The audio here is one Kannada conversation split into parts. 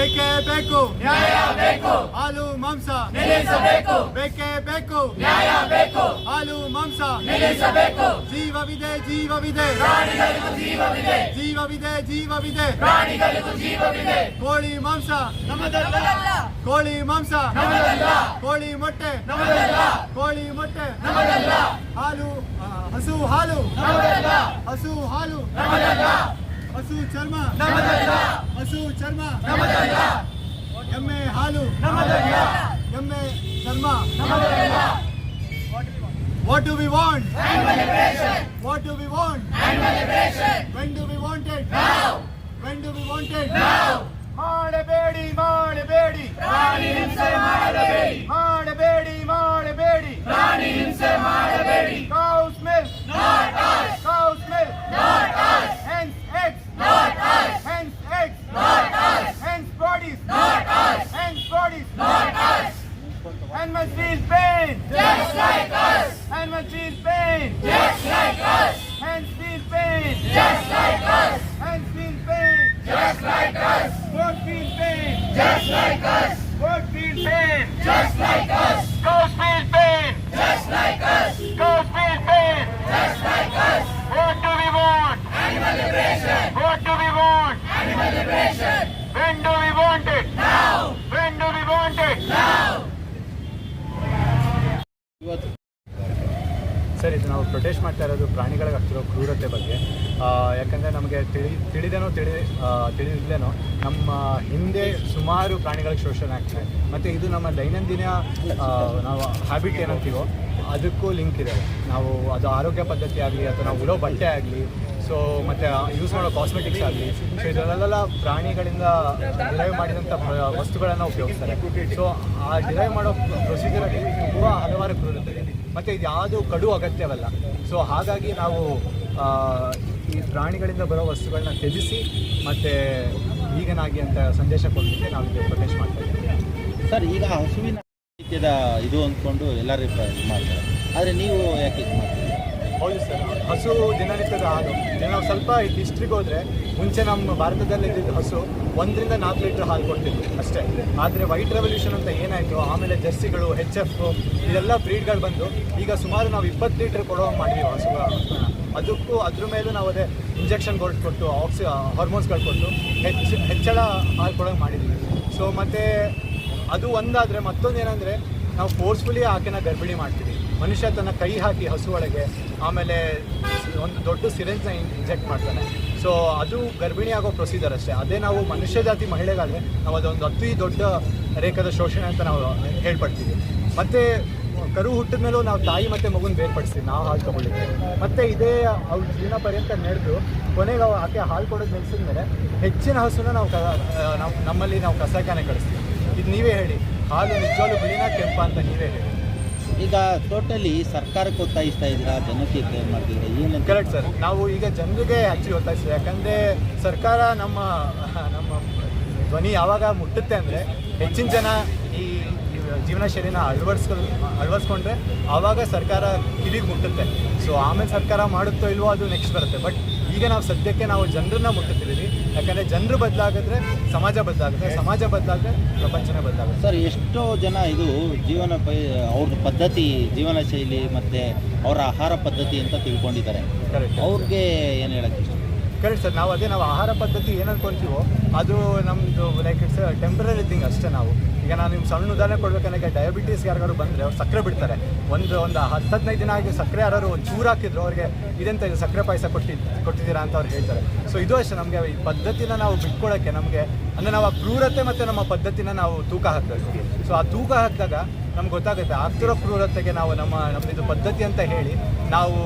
ಬೇಕೇ ಬೇಕು. ನ್ಯಾಯ ಬೇಕು. ಹಾಲು ಮಾಂಸ. ನಿಲ್ಲಿಸಬೇಕು. ಬೇಕೇ ಬೇಕು. ನ್ಯಾಯ ಬೇಕು. ಹಾಲು ಮಾಂಸ. ನಿಲ್ಲಿಸಬೇಕು. ಜೀವವಿದೆ ಜೀವವಿದೆ. ಪ್ರಾಣಿಗಳಿಗೂ ಜೀವವಿದೆ. ಜೀವವಿದೆ ಜೀವವಿದೆ. ಪ್ರಾಣಿಗಳಿಗೂ ಜೀವವಿದೆ. ಕೋಳಿ ಮಾಂಸ. ನಮ್ಮದಲ್ಲ. ಕೋಳಿ ಮಾಂಸ. ನಮ್ಮದಲ್ಲ. ಕೋಳಿ ಮೊಟ್ಟೆ. ನಮ್ಮದಲ್ಲ. ಕೋಳಿ ಮೊಟ್ಟೆ. ನಮ್ಮದಲ್ಲ. ಹಾಲು ಹಸು ಹಾಲು. ನಮ್ಮದಲ್ಲ. ಹಸು ಹಾಲು. ನಮ್ಮದಲ್ಲ. ಹಸು ಚರ್ಮ ನಮ್ಮದಲ್ಲ ಹಸು ಚರ್ಮ ನಮ್ಮದಲ್ಲ ಎಮ್ಮೆ ಹಾಲು ನಮ್ಮದಲ್ಲ ಎಮ್ಮೆ ಚರ್ಮ ನಮ್ಮದಲ್ಲ what do we want Animal liberation! What do we want Animal liberation! When do we want it Now! When do we want it Now! ಮಾಡಬೇಡಿ ಮಾಡಬೇಡಿ ಪ್ರಾಣಿ ಹಿಂಸೆ ಮಾಡಬೇಡಿ ಮಾಡಬೇಡಿ Animal liberation! When do we want it? Now! When do we want it? Now! Sir ಇದು ನಾವು ಪ್ರೊಟೆಸ್ಟ್ ಮಾಡ್ತಾ ಇರೋದು ಪ್ರಾಣಿಗಳಿಗೆ ಆಗ್ತಿರೋ ಕ್ರೂರತೆ ಬಗ್ಗೆ ಆ, ಯಾಕಂದರೆ ನಮಗೆ ತಿಳಿ ತಿಳಿದೇನೋ ತಿಳಿ ತಿಳಿದಿದ್ದೇನೋ ನಮ್ಮ ಹಿಂದೆ ಸುಮಾರು ಪ್ರಾಣಿಗಳಿಗೆ ಶೋಷಣೆ ಆಗ್ತದೆ ಮತ್ತು ಇದು ನಮ್ಮ ದೈನಂದಿನ ನಾವು ಹ್ಯಾಬಿಟ್ ಏನಂತೀವೋ ಅದಕ್ಕೂ ಲಿಂಕ್ ಇದೆ. ನಾವು ಅದು ಆರೋಗ್ಯ ಪದ್ಧತಿ ಆಗಲಿ ಅಥವಾ ನಾವು ಉಡೋ ಬಟ್ಟೆ ಆಗಲಿ ಸೊ ಮತ್ತು ಯೂಸ್ ಮಾಡೋ ಕಾಸ್ಮೆಟಿಕ್ಸ್ ಆಗಲಿ ಸೊ ಇದರಲ್ಲೆಲ್ಲ ಪ್ರಾಣಿಗಳಿಂದ ಡಿರೈವ್ ಮಾಡಿದಂಥ ವಸ್ತುಗಳನ್ನು ಉಪಯೋಗಿಸ್ತಾರೆ. ಸೊ ಆ ಡಿರೈವ್ ಮಾಡೋ ಪ್ರೊಸೀಜರಲ್ಲಿ ತುಂಬ ಹಲವಾರು ಇದೆ ಮತ್ತು ಇದು ಯಾವುದು ಕಡು ಅಗತ್ಯವಲ್ಲ. ಸೊ ಹಾಗಾಗಿ ನಾವು ಈ ಪ್ರಾಣಿಗಳಿಂದ ಬರೋ ವಸ್ತುಗಳನ್ನ ತ್ಯಜಿಸಿ, ಮತ್ತು ಈಗನಾಗಿ ಅಂತ ಸಂದೇಶ ಕೊಡಲಿಕ್ಕೆ ನಾವು ಇದು ಇದ್ದೀವಿ. ಸರ್, ಈಗ ಹಸುವಿನ ರೀತಿಯದ ಇದು ಅಂದ್ಕೊಂಡು ಎಲ್ಲರೂ ಇದು ಮಾಡ್ತಾರೆ. ಆದರೆ ನೀವು ಯಾಕೆ ಇದು ಮಾಡ್ತೀರಿ? ಹೌದು ಸರ್, ಹಸು ದಿನನಿತ್ಯದ ಹಾಲು. ನಾವು ಸ್ವಲ್ಪ ಹಿಸ್ಟ್ರಿಗೆ ಹೋದರೆ ಮುಂಚೆ ನಮ್ಮ ಭಾರತದಲ್ಲಿ ಇದ್ದಿದ್ದ ಹಸು ಒಂದರಿಂದ ನಾಲ್ಕು ಲೀಟ್ರ್ ಹಾಲು ಕೊಡ್ತಿದ್ವಿ ಅಷ್ಟೇ. ಆದರೆ ವೈಟ್ ರೆವಲ್ಯೂಷನ್ ಅಂತ ಏನಾಯಿತು? ಆಮೇಲೆ ಜರ್ಸಿಗಳು ಹೆಚ್ ಎಫ್ ಇದೆಲ್ಲ ಬ್ರೀಡ್ಗಳು ಬಂದು ಈಗ ಸುಮಾರು ನಾವು ಇಪ್ಪತ್ತು ಲೀಟ್ರ್ ಕೊಡೋ ಮಾಡಿದ್ವಿ ಹಸು ಅದಕ್ಕೂ ಅದ್ರ ಮೇಲೂ ನಾವು ಅದೇ ಇಂಜೆಕ್ಷನ್ ಕೊಟ್ಟು ಆಕ್ಸಿ ಹಾರ್ಮೋನ್ಸ್ಗಳು ಕೊಟ್ಟು ಹೆಚ್ಚು, ಹೆಚ್ಚಳ ಹಾಲು ಕೊಡೋಂಗೆ ಮಾಡಿದ್ವಿ. ಸೊ ಮತ್ತು ಅದು ಒಂದಾದರೆ ಮತ್ತೊಂದು ಏನಂದರೆ, ನಾವು ಫೋರ್ಸ್ಫುಲಿ ಆಕೆನ ಗರ್ಭಿಣಿ ಮಾಡ್ತೀವಿ. ಮನುಷ್ಯ ತನ್ನ ಕೈ ಹಾಕಿ ಹಸು ಆಮೇಲೆ ಒಂದು ದೊಡ್ಡ ಸಿರೆಂಜ್ನ ಇಂಜೆಕ್ಟ್ ಮಾಡ್ತಾನೆ. ಸೊ ಅದು ಗರ್ಭಿಣಿ ಆಗೋ ಪ್ರೊಸೀಜರ್ ಅಷ್ಟೇ. ಅದೇ ನಾವು ಮನುಷ್ಯ ಜಾತಿ ಮಹಿಳೆಗಾದರೆ, ನಾವು ಅದೊಂದು ಅತಿ ದೊಡ್ಡ ರೇಖದ ಶೋಷಣೆ ಅಂತ ನಾವು ಹೇಳ್ಪಡ್ತೀವಿ. ಮತ್ತು, ಕರು ಹುಟ್ಟಿದ ಮೇಲೂ ನಾವು ತಾಯಿ ಮತ್ತು ಮಗುನ ಬೇರ್ಪಡಿಸ್ತೀವಿ. ನಾವು ಹಾಲು ತಗೊಳ್ಳಿಕ್ಕೆ ಮತ್ತು ಇದೇ ಅವ್ರ ಜೀವನ ಪರ್ಯಂತ ನಡೆದು, ಕೊನೆಗೆ ಆಕೆ ಹಾಲು ಕೊಡೋದು ನಿಲ್ಸಿದ ಹೆಚ್ಚಿನ ಹಸುನ ನಾವು ಕ ನಾವು ನಮ್ಮಲ್ಲಿ ನಾವು ಕಸಾಯಖಾನೆ ಕಳಿಸ್ತೀವಿ. ಇದು ನೀವೇ ಹೇಳಿ. ಹಾಲು ನಿಜವಾಗ್ಲೂ ಬಿಳಿನ ಕೆಂಪ ಅಂತ ನೀವೇ ಹೇಳಿ. ಈಗ ಟೋಟಲಿ ಸರ್ಕಾರಕ್ಕೆ ಒತ್ತಾಯಿಸ್ತಾ ಇದ್ದೀರಾ? ಜನಕ್ಕೆ ಏನು ಮಾಡ್ತಿದ್ದೀರಾ? ಏನು ಕರೆಕ್ಟ್ ಸರ್ ನಾವು ಈಗ ಜನರಿಗೆ ಆ್ಯಕ್ಚುಲಿ ಒತ್ತಾಯಿಸ್ತೀವಿ. ಯಾಕಂದರೆ ಸರ್ಕಾರ ನಮ್ಮ ನಮ್ಮ ಧ್ವನಿ ಯಾವಾಗ ಮುಟ್ಟುತ್ತೆ ಅಂದರೆ ಹೆಚ್ಚಿನ ಜನ ಈ ಈ ಜೀವನ ಶೈಲಿನ ಅಳವಡಿಸ್ಕೊಂಡು ಅಳವಡಿಸ್ಕೊಂಡ್ರೆ ಆವಾಗ ಸರ್ಕಾರ ಕಿವಿಗೆ ಮುಟ್ಟುತ್ತೆ. ಸೊ ಆಮೇಲೆ ಸರ್ಕಾರ ಮಾಡುತ್ತೋ ಇಲ್ವೋ ಅದು ನೆಕ್ಸ್ಟ್ ಬರುತ್ತೆ. ಬಟ್ ಈಗ ನಾವು ಸದ್ಯಕ್ಕೆ ನಾವು ಜನರನ್ನ ಮುಟ್ಟುತ್ತಿದ್ದೀವಿ. ಯಾಕಂದರೆ ಜನರು ಬದಲಾಗಿದ್ರೆ ಸಮಾಜ ಬದಲಾಗುತ್ತೆ. ಸಮಾಜ ಬದಲಾಗಿದ್ರೆ ಪ್ರಪಂಚನೇ ಬದಲಾಗುತ್ತೆ. ಸರ್ ಎಷ್ಟೋ ಜನ ಇದು ಜೀವನ ಪೈ ಅವ್ರ ಪದ್ಧತಿ ಜೀವನ ಶೈಲಿ ಮತ್ತು ಅವರ ಆಹಾರ ಪದ್ಧತಿ ಅಂತ ತಿಳ್ಕೊಂಡಿದ್ದಾರೆ. ಕರೆಕ್ಟ್ ಅವ್ರಿಗೆ ಏನು ಹೇಳೋಕ್ಕೆ ಇಷ್ಟ? ಕರೆಕ್ಟ್ ಸರ್ ನಾವು ಅದೇ ನಾವು ಆಹಾರ ಪದ್ಧತಿ ಏನು ಅನ್ಕೊಂತೀವೋ ಅದು ನಮ್ಮದು ಲೈಕ್ ಇಟ್ಸ್ ಟೆಂಪ್ರರಿ ಥಿಂಗ್ ಅಷ್ಟೇ ನಾವು. ಈಗ ನಾನು ನಿಮ್ಗೆ ಸಣ್ಣ ಉದಾಹರಣೆ ಕೊಡ್ಬೇಕಂದ್ರೆ ಡಯಾಬಿಟೀಸ್ ಯಾರಿಗಾರು ಬಂದರೆ ಅವ್ರು ಸಕ್ಕರೆ ಬಿಡ್ತಾರೆ. ಒಂದು ಒಂದು ಹತ್ತು ಹದಿನೈದು ದಿನ ಆಗಿ ಸಕ್ಕರೆ ಯಾರು ಒಂದು ಚೂರು ಹಾಕಿದ್ರು, ಅವ್ರಿಗೆ ಇದೆಂತ ಇದು ಸಕ್ಕರೆ ಪಾಯಸ ಕೊಟ್ಟಿ, ಕೊಟ್ಟಿದ್ದೀರಾ ಅಂತ ಅವ್ರು ಹೇಳ್ತಾರೆ. ಸೊ ಇದು ಅಷ್ಟೇ ನಮಗೆ ಈ ಪದ್ಧತಿನ ನಾವು ಬಿಟ್ಕೊಳ್ಳೋಕ್ಕೆ ನಮಗೆ, ಅಂದರೆ ನಾವು ಆ ಕ್ರೂರತೆ ಮತ್ತು ನಮ್ಮ ಪದ್ಧತಿನ ನಾವು ತೂಕ ಹಾಕಬೇಕು. ಸೊ ಆ ತೂಕ ಹಾಕಿದಾಗ ನಮ್ಗೆ ಗೊತ್ತಾಗುತ್ತೆ, ಆಗ್ತಿರೋ ಕ್ರೂರತೆಗೆ ನಾವು ನಮ್ಮ ನಮ್ಮದು ಪದ್ಧತಿ ಅಂತ ಹೇಳಿ ನಾವು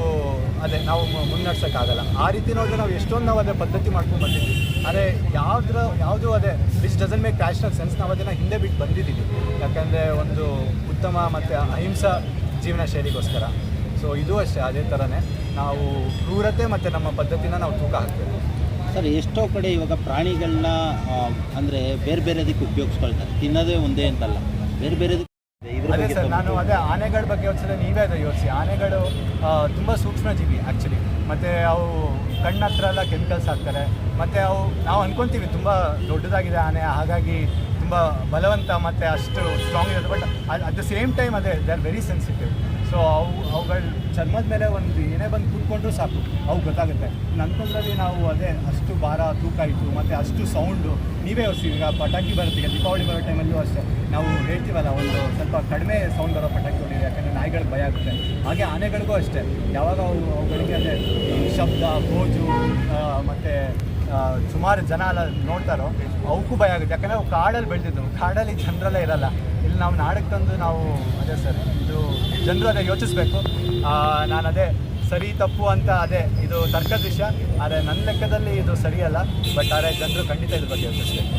ಅದೇ, ನಾವು ಮುನ್ನಡ್ಸೋಕ್ಕಾಗಲ್ಲ. ಆ ರೀತಿ ನೋಡಿದ್ರೆ ನಾವು ಎಷ್ಟೊಂದು ನಾವು ಅದೇ ಪದ್ಧತಿ ಮಾಡ್ಕೊಂಡು ಬಂದಿದ್ದೀವಿ ಆದರೆ ಯಾವ್ದ್ರ, ಯಾವುದು ಅದೇ which doesn't make national sense ನಾವು ಅದನ್ನು ಹಿಂದೆ ಬಿಟ್ಟು ಬಂದಿದ್ದೀವಿ. ಯಾಕಂದರೆ ಒಂದು ಉತ್ತಮ ಮತ್ತು ಅಹಿಂಸಾ ಜೀವನ ಶೈಲಿಗೋಸ್ಕರ. ಸೊ ಇದು ಅಷ್ಟೇ, ಅದೇ ಥರನೇ ನಾವು ಕ್ರೂರತೆ ಮತ್ತು ನಮ್ಮ ಪದ್ಧತಿನ ನಾವು ತೂಕ ಹಾಕ್ತೇವೆ. ಸರ್, ಎಷ್ಟೋ ಕಡೆ ಇವಾಗ ಪ್ರಾಣಿಗಳನ್ನ ಅಂದರೆ ಬೇರೆ ಬೇರೆದಕ್ಕೆ ಉಪಯೋಗಿಸ್ಕೊಳ್ತಾರೆ. ತಿನ್ನೋದೇ ಒಂದೇ ಅಂತಲ್ಲ. ಬೇರೆ ಬೇರೆದಕ್ಕೆ ಅದೇ ಸರ್ ನಾನು ಅದೇ ಆನೆಗಳ ಬಗ್ಗೆ ಯೋಚಿಸಿದ್ರೆ ನೀವೇ ಅದೇ ಯೋಚಿಸಿ. ಆನೆಗಳು ತುಂಬ ಸೂಕ್ಷ್ಮ ಜೀವಿ ಆ್ಯಕ್ಚುಲಿ ಮತ್ತು ಅವು ಕಣ್ಣ ಹತ್ರ ಎಲ್ಲ ಕೆಮಿಕಲ್ಸ್ ಹಾಕ್ತಾರೆ. ಮತ್ತು ಅವು ನಾವು ಅನ್ಕೊಂತೀವಿ ತುಂಬ ದೊಡ್ಡದಾಗಿದೆ ಆನೆ ಹಾಗಾಗಿ ತುಂಬ ಬಲವಂತ ಮತ್ತು ಅಷ್ಟು ಸ್ಟ್ರಾಂಗ್ ಇರುತ್ತೆ but at the same time ಅದೇ they are very sensitive so ಅವು, ಅವುಗಳ ಚರ್ಮದ ಮೇಲೆ ಒಂದು ಏನೇ ಬಂದು ಕೂತ್ಕೊಂಡ್ರು ಸಾಕು. ಅವು ಗೊತ್ತಾಗುತ್ತೆ. ನಂತರದಲ್ಲಿ ನಾವು ಅದೇ ಅಷ್ಟು ಭಾರ, ತೂಕ ಇತ್ತು, ಮತ್ತು ಅಷ್ಟು ಸೌಂಡು ನೀವೇ ಯೋಚಿಸಿ ಈಗ ಪಟಾಕಿ ಬರುತ್ತೆ, ಈಗ ದೀಪಾವಳಿ ಬರೋ ಟೈಮಲ್ಲೂ ಅಷ್ಟೇ. ನಾವು ಹೇಳ್ತೀವಲ್ಲ, ಒಂದು ಸ್ವಲ್ಪ ಕಡಿಮೆ ಸೌಂಡ್ ಬರೋ ಪಟಾಕಿ ಹೊಡಿರಿ, ಯಾಕಂದರೆ ನಾಯಿಗಳಿಗೆ ಭಯ ಆಗುತ್ತೆ. ಹಾಗೆ ಆನೆಗಳಿಗೂ ಅಷ್ಟೇ. ಯಾವಾಗ ಅವು, ಅವುಗಳಿಗೆ ಅದೇ ಶಬ್ದ, ಗೋಜು ಮತ್ತು ಸುಮಾರು ಜನ ಎಲ್ಲ ನೋಡ್ತಾರೋ, ಅವಕ್ಕೂ ಭಯ ಆಗುತ್ತೆ. ಯಾಕಂದರೆ ಅವು ಕಾಡಲ್ಲಿ ಬೆಳೆದಿದ್ದು ಕಾಡಲ್ಲಿ ಜನರಲ್ಲೇ ಇರಲ್ಲ. ಇಲ್ಲಿ ನಾವು ನಾಡಕ್ಕೆ ತಂದು ನಾವು, ಅದೇ ಸರ್, ಇದು ಜನರು ಅದೇ ಯೋಚಿಸ್ಬೇಕು. ನಾನು ಅದೇ ಸರಿ ತಪ್ಪು ಅಂತ ಅದೇ ಇದು ತರ್ಕದ ವಿಷಯ ಆದರೆ ನನ್ನ ಲೆಕ್ಕದಲ್ಲಿ ಇದು ಸರಿಯಲ್ಲ, ಬಟ್ ಆದರೆ ಜನರು ಖಂಡಿತ ಇದ್ರ ಬಗ್ಗೆ ಯೋಚಿಸ್ಬೇಕು.